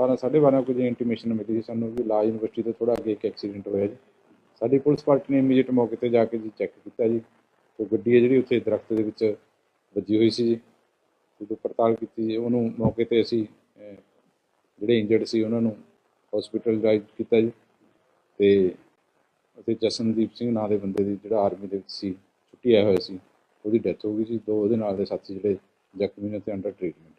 12 12:30 ਵਜੇ ਇੰਟੀਮੇਸ਼ਨ ਮਿਲੀ ਸੀ ਸਾਨੂੰ ਵੀ ਲਾਜ ਯੂਨੀਵਰਸਿਟੀ ਤੋਂ ਥੋੜਾ ਅੱਗੇ ਇੱਕ ਐਕਸੀਡੈਂਟ ਹੋਇਆ ਜੀ। ਸਾਡੀ ਪੁਲਿਸ ਪਾਰਟੀ ਨੇ ਇਮੀਡੀਏਟ ਮੌਕੇ ਤੇ ਜਾ ਕੇ ਜੀ ਚੈੱਕ ਕੀਤਾ ਜੀ। ਉਹ ਗੱਡੀ ਹੈ ਜਿਹੜੀ ਉੱਥੇ ਦਰਖਤ ਦੇ ਵਿੱਚ ਵੱਜੀ ਹੋਈ ਸੀ ਜੀ। ਜਦੋਂ ਪੜਤਾਲ ਕੀਤੀ ਜੀ, ਉਹਨੂੰ ਮੌਕੇ ਤੇ ਅਸੀਂ ਜਿਹੜੇ ਇੰਜਰਡ ਸੀ ਉਹਨਾਂ ਨੂੰ ਹਸਪੀਟਲ ਡਰਾਈਵ ਕੀਤਾ ਜੀ। ਤੇ ਅਤੇ ਜਸਨਦੀਪ ਸਿੰਘ ਨਾਂ ਦੇ ਬੰਦੇ ਦੀ ਜਿਹੜਾ ਆਰਮੀ ਦੇ ਵਿੱਚ ਸੀ, ਛੁੱਟੀ ਆਇਆ ਹੋਇਆ ਸੀ, ਉਹਦੀ ਡੈਥ ਹੋ ਗਈ ਸੀ। ਦੋ ਉਹਦੇ ਨਾਲ ਦੇ ਸਾਥੀ ਜਿਹੜੇ ਜ਼ਖਮੀ ਨੇ, ਤੇ ਅੰਡਰ ਟ੍ਰੀਟਮੈਂਟ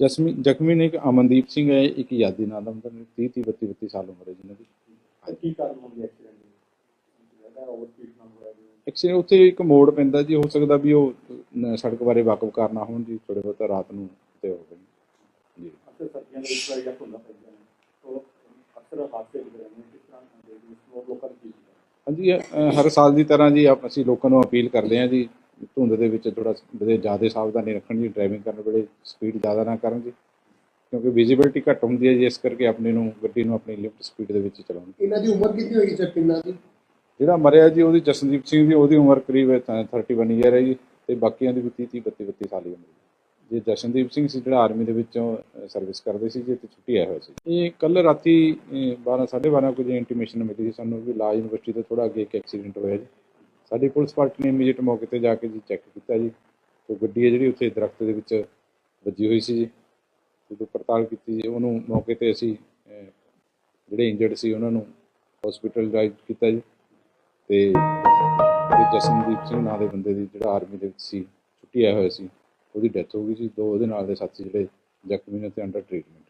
ਜਸਮੀ ਜ਼ਖਮੀ ਨੇ ਇੱਕ ਅਮਨਦੀਪ ਸਿੰਘ ਹੈ ਇੱਕ ਯਾਦੀ ਨਾਂ ਦਾ ਮਤਲਬ 30 30 32 32 ਸਾਲ ਉਮਰ ਹੈ ਜਿਨ੍ਹਾਂ ਦੀ। ਕੀ ਕਾਰਨ ਹੋਣ ਦੀ? ਐਕਸੀਡੈਂਟ ਐਕਸੀਡੈਂਟ ਉੱਥੇ ਇੱਕ ਮੋੜ ਪੈਂਦਾ ਜੀ ਹੋ ਸਕਦਾ ਵੀ ਉਹ ਸੜਕ ਬਾਰੇ ਵਾਕਫ ਕਰਨਾ ਹੋਣ ਜੀ ਥੋੜੇ ਬਹੁਤਾ ਰਾਤ ਨੂੰ ਤੇ ਹੋ ਗਏ। ਜੀ। ਅਕਸਰ ਸਰਦੀਆਂ ਦੇ ਵਿੱਚ ਜਾਂ ਧੁੰਦਾਂ ਪੈਂਦੀਆਂ ਨੇ। ਤੋਂ ਅਕਸਰ ਹਾਦਸੇ ਹੁੰਦੇ ਰਹਿੰਦੇ ਨੇ ਕਿਸ ਤਰ੍ਹਾਂ ਦੇ ਵਿੱਚ ਲੋਕਾਂ ਦੀ ਕੀ ਹਾਂਜੀ ਹਰ ਸਾਲ ਦੀ ਤਰ੍ਹਾਂ ਜੀ ਆਪ ਅਸੀਂ ਲੋਕਾਂ ਨੂੰ ਅਪੀਲ ਕਰਦੇ ਹਾਂ ਜੀ ਧੁੰਦ ਦੇ ਵਿੱਚ ਥੋੜਾ ਜ਼ਿਆਦਾ ਸਾਵਧਾਨੀ ਰੱਖਣ ਜੀ ਡਰਾਈਵਿੰਗ ਕਰਨ ਵੇਲੇ ਸਪੀਡ ਜ਼ਿਆਦਾ ਨਾ ਕਰਨ ਜੀ ਕਿਉਂਕਿ ਵਿਜ਼ਿਬਿਲਟੀ ਘੱਟ ਹੁੰਦੀ ਹੈ ਜੀ ਇਸ ਕਰਕੇ ਆਪਣੇ ਨੂੰ ਗੱਡੀ ਨੂੰ ਆਪਣੀ ਲਿਮਟ ਸਪੀਡ ਦੇ ਵਿੱਚ ਚਲਾਉਣ ਇਹਨਾਂ ਦੀ ਉਮਰ ਕਿੰਨੀ ਹੋਈ ਸਰ ਕਿੰਨਾ ਦੀ? ਜਿਹੜਾ ਮਰਿਆ ਜੀ ਉਹਦੀ ਜਸਨਦੀਪ ਸਿੰਘ ਦੀ ਉਹਦੀ ਉਮਰ ਕਰੀਬ ਹੈ ਤਾਂ 31 ਈਅਰ ਹੈ ਜੀ ਤੇ ਬਾਕੀਆਂ ਦੀ ਵੀ 30 30 32 32 ਸਾਲ ਦੀ ਉਮਰ ਹੈ। ਜੀ ਜਸ਼ਨਦੀਪ ਸਿੰਘ ਸੀ ਜਿਹੜਾ ਆਰਮੀ ਦੇ ਵਿੱਚੋਂ ਸਰਵਿਸ ਕਰਦੇ ਸੀ ਜੀ ਤੇ ਛੁੱਟੀ ਆਇਆ ਹੋਇਆ ਸੀ। ਇਹ ਕੱਲ ਰਾਤੀ 12 12:30 ਵਜੇ ਇੰਟੀਮੇਸ਼ਨ ਮਿਲੀ ਸੀ ਸਾਨੂੰ ਵੀ ਲਾ ਯੂਨੀਵਰਸਿਟੀ ਤੋਂ ਥੋੜਾ ਅੱਗੇ ਇੱਕ ਐਕਸੀਡੈਂਟ ਹੋਇਆ ਜੀ। ਸਾਡੀ ਪੁਲਿਸ ਪਾਰਟੀ ਨੇ ਇਮੀਡੀਏਟ ਮੌਕੇ ਤੇ ਜਾ ਕੇ ਜੀ ਚੈੱਕ ਕੀਤਾ ਜੀ। ਉਹ ਗੱਡੀ ਹੈ ਜਿਹੜੀ ਉੱਥੇ ਦਰਖਤ ਦੇ ਵਿੱਚ ਵੱਜੀ ਹੋਈ ਸੀ ਜੀ। ਜਦੋਂ ਪੜਤਾਲ ਕੀਤੀ ਜੀ, ਉਹਨੂੰ ਮੌਕੇ ਤੇ ਅਸੀਂ ਜਿਹੜੇ ਇੰਜਰਡ ਸੀ, ਉਹਨਾਂ ਨੂੰ ਹਸਪੀਟਲ ਡਰਾਈਵ ਕੀਤਾ ਜੀ। ਤੇ ਜਸਨਦੀਪ ਸਿੰਘ ਨਾਂ ਦੇ ਬੰਦੇ ਦੀ ਜਿਹੜਾ ਆਰਮੀ ਦੇ ਵਿੱਚ ਸੀ, ਛੁੱਟੀ ਆਇਆ ਹੋਇਆ ਸੀ, ਉਹਦੀ ਡੈਥ ਹੋ ਗਈ ਸੀ ਦੋ ਉਹਦੇ ਨਾਲ ਦੇ ਸਾਥੀ ਜਿਹੜੇ ਜ਼ਖਮੀ ਨੇ ਤੇ ਅੰਡਰ ਟ੍ਰੀਟਮੈਂਟ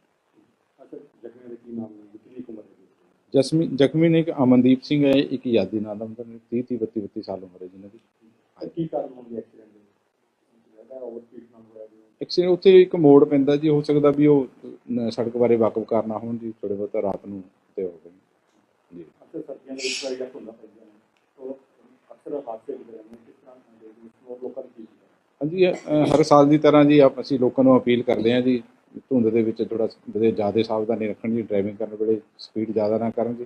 ਅੱਛਾ, ਜ਼ਖਮੀਆਂ ਦੇ ਕੀ ਨਾਮ ਨੇ? ਕਿੰਨੀ ਉਮਰ ਦੇ ਜਸਮੀ ਜ਼ਖਮੀ ਨੇ ਇੱਕ ਅਮਨਦੀਪ ਸਿੰਘ ਹੈ ਇੱਕ ਯਾਦੀ ਨਾਂ ਦਾ ਮਤਲਬ 30 30 32 32 ਸਾਲ ਉਮਰ ਹੈ ਜਿਨ੍ਹਾਂ ਦੀ। ਕੀ ਕਾਰਨ ਹੋਣ ਦੀ ਐਕਸੀਡੈਂਟ ਦੀ ਓਵਰ ਨਾਲ ਹੋਇਆ ਜੀ ਐਕਸੀਡੈਂਟ ਉੱਥੇ ਇੱਕ ਮੋੜ ਪੈਂਦਾ ਜੀ ਹੋ ਸਕਦਾ ਵੀ ਉਹ ਸੜਕ ਬਾਰੇ ਵਾਕਫ ਕਰਨਾ ਹੋਣ ਜੀ ਥੋੜੇ ਬਹੁਤਾ ਰਾਤ ਨੂੰ ਤੇ ਹੋ ਗਏ। ਜੀ। ਅਕਸਰ ਸਰਦੀਆਂ ਦੇ ਵਿੱਚ ਜਾਂ ਧੁੰਦਾਂ ਪੈਂਦੀਆਂ ਨੇ। ਤੋਂ ਅਕਸਰ ਹਾਦਸੇ ਹੁੰਦੇ ਰਹਿੰਦੇ ਨੇ ਕਿਸ ਤਰ੍ਹਾਂ ਦੇ ਵਿੱਚ ਲੋਕਾਂ ਦੀ ਕੀ ਹਾਂਜੀ ਹਰ ਸਾਲ ਦੀ ਤਰ੍ਹਾਂ ਜੀ ਆਪ ਅਸੀਂ ਲੋਕਾਂ ਨੂੰ ਅਪੀਲ ਕਰਦੇ ਹਾਂ ਜੀ ਧੁੰਦ ਦੇ ਵਿੱਚ ਥੋੜਾ ਬੜੇ ਜ਼ਿਆਦਾ ਸਾਵਧਾਨੀ ਰੱਖਣ ਜੀ ਡਰਾਈਵਿੰਗ ਕਰਨ ਵੇਲੇ ਸਪੀਡ ਜ਼ਿਆਦਾ ਨਾ ਕਰਨ ਜੀ।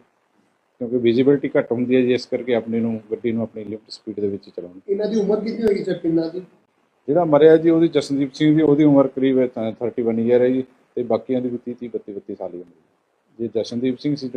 ਕਿਉਂਕਿ ਵਿਜ਼ਿਬਿਲਟੀ ਘੱਟ ਹੁੰਦੀ ਹੈ ਜੀ ਇਸ ਕਰਕੇ ਆਪਣੇ ਨੂੰ ਗੱਡੀ ਨੂੰ ਆਪਣੀ ਲਿਮਟ ਸਪੀਡ ਦੇ ਵਿੱਚ ਚਲਾਉਣ ਇਹਨਾਂ ਦੀ ਉਮਰ ਕਿੰਨੀ ਹੋਈ ਸਰ ਕਿੰਨਾ ਦੀ? ਜਿਹੜਾ ਮਰਿਆ ਜੀ ਉਹਦੀ ਜਸਨਦੀਪ ਸਿੰਘ ਦੀ ਉਹਦੀ ਉਮਰ ਕਰੀਬ ਹੈ ਤਾਂ 31 ਈਅਰ ਹੈ ਜੀ ਤੇ ਬਾਕੀਆਂ ਦੀ ਵੀ 30 30 32 32 ਸਾਲ ਦੀ ਉਮਰ ਹੈ। ਜੀ ਜਸ਼ਨਦੀਪ ਸਿੰਘ ਸੀ